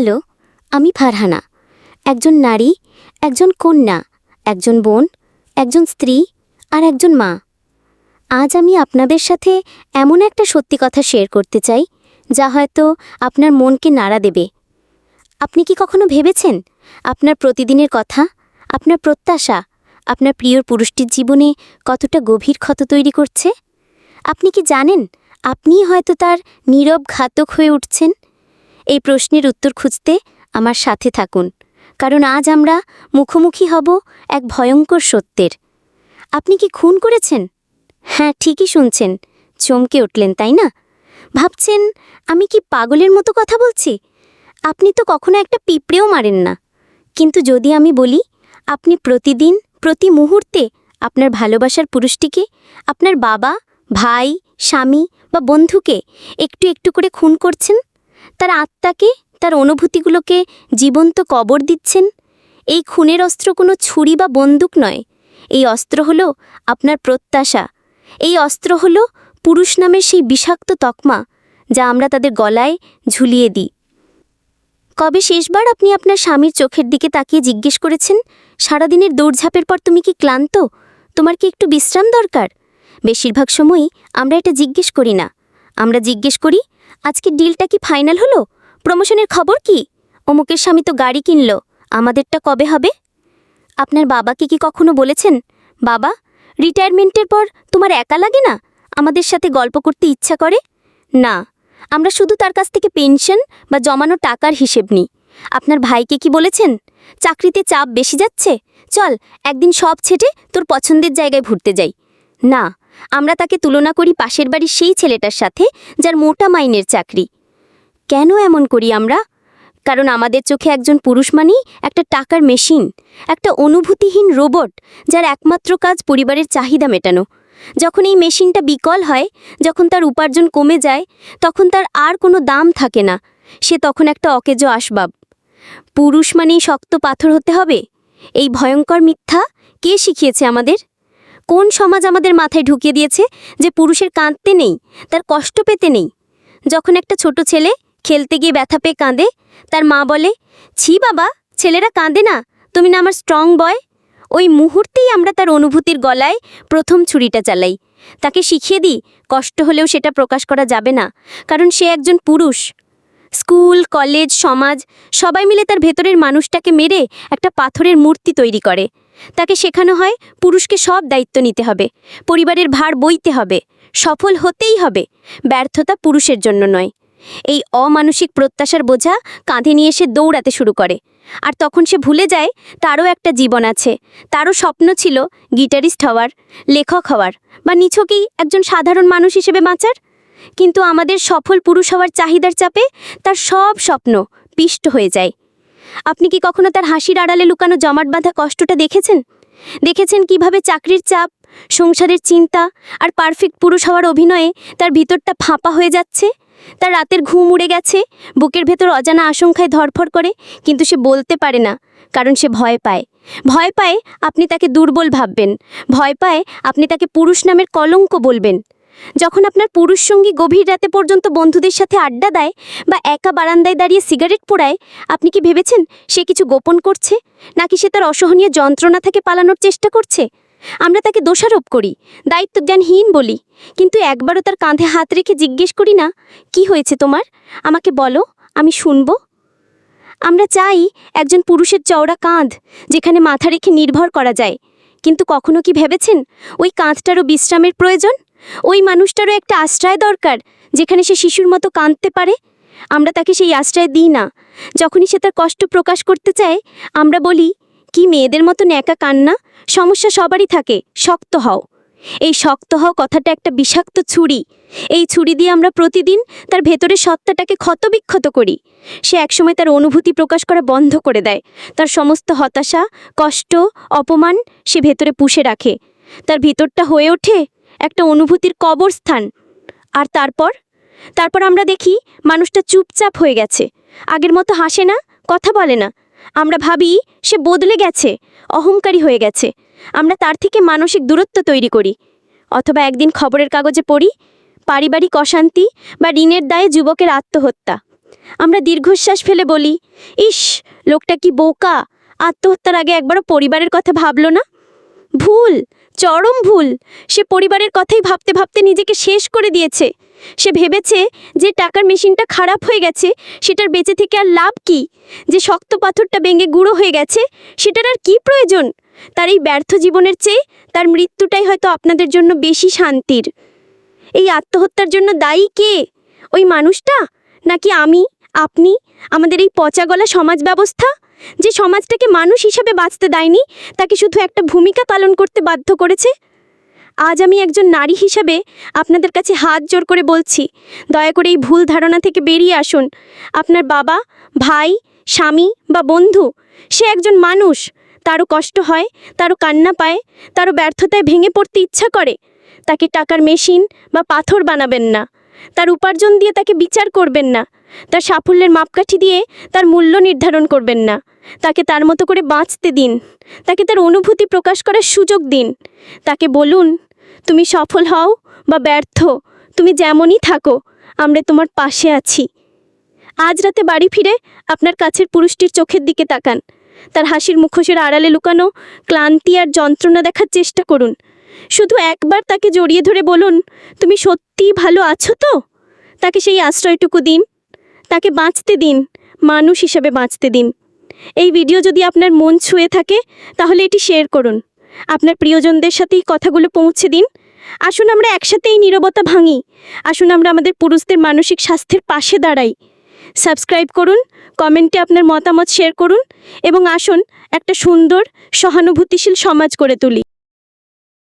Hello, আমি ফারহানা। একজন নারী, একজন কন্যা, একজন বোন, একজন স্ত্রী আর একজন মা। আজ আমি আপনাদের সাথে এমন একটা সত্যি কথা শেয়ার করতে চাই, যা হয়তো আপনার মনকে নাড়া দেবে। আপনি কি কখনো ভেবেছেন, আপনার প্রতিদিনের কথা, আপনার প্রত্যাশা, আপনার প্রিয় পুরুষটির জীবনে কতটা গভীর ক্ষত তৈরি করছে? আপনি কি জানেন, আপনিই হয়তো তার নীরব ঘাতক হয়ে উঠছেন? এই প্রশ্নের উত্তর খুঁজতে আমার সাথে থাকুন, কারণ আজ আমরা মুখোমুখি হব এক ভয়ঙ্কর সত্যের। আপনি কি খুন করেছেন? হ্যাঁ ঠিকই শুনছেন। চমকে উঠলেন, তাই না? ভাবছেন, আমি কি পাগলের মতো কথা বলছি? আপনি তো কখনো একটা পিঁপড়েও মারেন না। কিন্তু যদি আমি বলি, আপনি প্রতিদিন, প্রতি মুহূর্তে আপনার ভালোবাসার পুরুষটিকে, আপনার বাবা, ভাই, স্বামী বা বন্ধুকে একটু একটু করে খুন করছেন তার আত্মাকে, তার অনুভূতিগুলোকে জীবন্ত কবর দিচ্ছেন। এই খুনের অস্ত্র কোনো ছুরি বা বন্দুক নয়। এই অস্ত্র হলো আপনার প্রত্যাশা। এই অস্ত্র হলো পুরুষ নামের সেই বিষাক্ত তকমা, যা আমরা তাদের গলায় ঝুলিয়ে দিই। কবে শেষবার আপনি আপনার স্বামীর চোখের দিকে তাকিয়ে জিজ্ঞেস করেছেন, সারাদিনের দৌড়ঝাঁপের পর তুমি কি ক্লান্ত? তোমার কি একটু বিশ্রাম দরকার? বেশিরভাগ সময়ই আমরা এটা জিজ্ঞেস করি না। আমরা জিজ্ঞেস করি আজকে ডিলটা কি ফাইনাল হলো? প্রমোশনের খবর কি? অমুকের স্বামী তো গাড়ি কিনল, আমাদেরটা কবে হবে? আপনার বাবাকে কি কখনো বলেছেন? বাবা, রিটায়ারমেন্টের পর তোমার একা লাগে না? আমাদের সাথে গল্প করতে ইচ্ছা করে? না, আমরা শুধু তার কাছ থেকে পেনশন বা জমানো টাকার হিসেব নিই। আপনার ভাইকে কি বলেছেন? চাকরিতে চাপ বেশি যাচ্ছে? চল, একদিন সব ছেটে তোর পছন্দের জায়গায় ঘুরতে যাই। না আমরা তাকে তুলনা করি পাশের বাড়ির সেই ছেলেটার সাথে, যার মোটা মাইনের চাকরি। কেন এমন করি আমরা? কারণ আমাদের চোখে একজন পুরুষ মানেই একটা টাকার মেশিন, একটা অনুভূতিহীন রোবট, যার একমাত্র কাজ পরিবারের চাহিদা মেটানো। যখন এই মেশিনটা বিকল হয়, যখন তার উপার্জন কমে যায়, তখন তার আর কোনো দাম থাকে না। সে তখন একটা অকেজ আসবাব। পুরুষ মানেই শক্ত পাথর হতে হবে? এই ভয়ঙ্কর মিথ্যা কে শিখিয়েছে আমাদের? কোন সমাজ আমাদের মাথায় ঢুকিয়ে দিয়েছে যে পুরুষের কাঁদতে নেই, তার কষ্ট পেতে নেই? যখন একটা ছোট ছেলে খেলতে গিয়ে ব্যথা পেয়ে কাঁদে, তার মা বলে, ছি বাবা, ছেলেরা কাঁদে না, তুমি না আমার স্ট্রং বয় ওই মুহূর্তেই আমরা তার অনুভূতির গলায় প্রথম ছুরিটা চালাই। তাকে শিখিয়ে দিই, কষ্ট হলেও সেটা প্রকাশ করা যাবে না, কারণ সে একজন পুরুষ। স্কুল, কলেজ, সমাজ, সবাই মিলে তার ভেতরের মানুষটাকে মেরে একটা পাথরের মূর্তি তৈরি করে। তাকে শেখানো হয় পুরুষকে সব দায়িত্ব নিতে হবে, পরিবারের ভার বইতে হবে, সফল হতেই হবে, ব্যর্থতা পুরুষের জন্য নয়। এই অমানসিক প্রত্যাশার বোঝা কাঁধে নিয়ে সে দৌড়াতে শুরু করে। আর তখন সে ভুলে যায় তারও একটা জীবন আছে, তারও স্বপ্ন ছিল গিটারিস্ট হওয়ার, লেখক হওয়ার, বা নিছকেই একজন সাধারণ মানুষ হিসেবে বাঁচার। কিন্তু আমাদের সফল পুরুষ হওয়ার চাহিদার চাপে তার সব স্বপ্ন পিষ্ট হয়ে যায়। আপনি কি কখনো তার হাসির আড়ালে লুকানো জমাট বাঁধা কষ্টটা দেখেছেন? দেখেছেন কীভাবে চাকরির চাপ, সংসারের চিন্তা আর পারফেক্ট পুরুষ হওয়ার অভিনয়ে তার ভিতরটা ফাঁপা হয়ে যাচ্ছে? তার রাতের ঘুম উড়ে গেছে, বুকের ভেতর অজানা আশঙ্কায় ধরফর করে, কিন্তু সে বলতে পারে না, কারণ সে ভয় পায়। ভয় পায় আপনি তাকে দুর্বল ভাববেন, ভয় পায় আপনি তাকে পুরুষ নামের কলঙ্ক বলবেন। যখন আপনার পুরুষ সঙ্গী গভীর রাতে পর্যন্ত বন্ধুদের সাথে আড্ডা দেয় বা একা বারান্দায় দাঁড়িয়ে সিগারেট পোড়ায়, আপনি কি ভেবেছেন সে কিছু গোপন করছে? নাকি সে তার অসহনীয় যন্ত্রণা থেকে পালানোর চেষ্টা করছে? আমরা তাকে দোষারোপ করি দায়িত্ব দায়িত্বজ্ঞানহীন বলি, কিন্তু একবারও তার কাঁধে হাত রেখে জিজ্ঞেস করি, না, কি হয়েছে তোমার? আমাকে বলো, আমি শুনব? আমরা চাই একজন পুরুষের চওড়া কাঁধ, যেখানে মাথা রেখে নির্ভর করা যায়, কিন্তু কখনো কি ভেবেছেন ওই কাঁধটারও বিশ্রামের প্রয়োজন? ওই মানুষটারও একটা আশ্রয় দরকার, যেখানে সে শিশুর মতো কাঁদতে পারে। আমরা তাকে সেই আশ্রয় দিই না। যখনই সে তার কষ্ট প্রকাশ করতে চায়, আমরা বলি, কি মেয়েদের মতো ন্যাকা কান্না? সমস্যা সবারই থাকে, শক্ত হও। এই শক্ত হও কথাটা একটা বিষাক্ত ছুরি। এই ছুরি দিয়ে আমরা প্রতিদিন তার ভেতরের সত্তাটাকে ক্ষতবিক্ষত করি। সে একসময় তার অনুভূতি প্রকাশ করা বন্ধ করে দেয়। তার সমস্ত হতাশা, কষ্ট, অপমান সে ভেতরে পুষে রাখে। তার ভিতরটা হয়ে ওঠে একটা অনুভূতির কবরস্থান। আর তারপর? তারপর আমরা দেখি মানুষটা চুপচাপ হয়ে গেছে। আগের মতো হাসে না, কথা বলে না। আমরা ভাবি সে বদলে গেছে, অহংকারী হয়ে গেছে। আমরা তার থেকে মানসিক দূরত্ব তৈরি করি। অথবা একদিন খবরের কাগজে পড়ি, পারিবারিক অশান্তি বা ঋণের দায়ে যুবকের আত্মহত্যা। আমরা দীর্ঘশ্বাস ফেলে বলি, ইস, লোকটা কি বোকা? আত্মহত্যার আগে একবারও পরিবারের কথা ভাবলো না? ভুল! চরম ভুল। সে পরিবারের কথাই ভাবতে ভাবতে নিজেকে শেষ করে দিয়েছে। সে ভেবেছে যে টাকার মেশিনটা খারাপ হয়ে গেছে, সেটার বেঁচে থেকে আর লাভ কি? যে শক্ত পাথরটা ভেঙে গুঁড়ো হয়ে গেছে, সেটার আর কি প্রয়োজন? তার এই ব্যর্থ জীবনের চেয়ে তার মৃত্যুটাই হয়তো আপনাদের জন্য বেশি শান্তির। এই আত্মহত্যার জন্য দায়ী কে? ওই মানুষটা? নাকি আমি? আপনি? আমাদের এই পচা গলা সমাজ ব্যবস্থা? যে সমাজটাকে মানুষ হিসেবে বাঁচতে দেয়নি, তাকে শুধু একটা ভূমিকা পালন করতে বাধ্য করেছে? আজ আমি একজন নারী হিসাবে আপনাদের কাছে হাত জোর করে বলছি, দয়া করে এই ভুল ধারণা থেকে বেরিয়ে আসুন। আপনার বাবা, ভাই, স্বামী বা বন্ধু, সে একজন মানুষ। তারও কষ্ট হয়, তারও কান্না পায়, তারও ব্যর্থতায় ভেঙে পড়তে ইচ্ছা করে। তাকে টাকার মেশিন বা পাথর বানাবেন না। তার উপার্জন দিয়ে তাকে বিচার করবেন না। তার সাফল্যের মাপকাঠি দিয়ে তার মূল্য নির্ধারণ করবেন না। তাকে তার মতো করে বাঁচতে দিন। তাকে তার অনুভূতি প্রকাশ করার সুযোগ দিন। তাকে বলুন, তুমি সফল হও বা ব্যর্থ। তুমি যেমনই থাকো, আমরা তোমার পাশে আছি। আজ রাতে বাড়ি ফিরে আপনার কাছের পুরুষটির চোখের দিকে তাকান। তার হাসির মুখোশের আড়ালে লুকানো ক্লান্তি আর যন্ত্রণা দেখার চেষ্টা করুন। শুধু একবার তাকে জড়িয়ে ধরে বলুন, তুমি সত্যিই ভালো আছো তো? তাকে সেই আশ্রয়টুকু দিন। তাকে বাঁচতে দিন, মানুষ হিসেবে বাঁচতে দিন। এই ভিডিও যদি আপনার মন ছুঁয়ে থাকে, তাহলে এটি শেয়ার করুন। আপনার প্রিয়জনদের সাথে এই কথাগুলো পৌঁছে দিন। আসুন আমরা একসাথে এই নীরবতা ভাঙি। আসুন আমরা আমাদের পুরুষদের মানসিক স্বাস্থ্যের পাশে দাঁড়াই। সাবস্ক্রাইব করুন, কমেন্টে আপনার মতামত শেয়ার করুন এবং আসুন একটা সুন্দর, সহানুভূতিশীল সমাজ করে তুলি।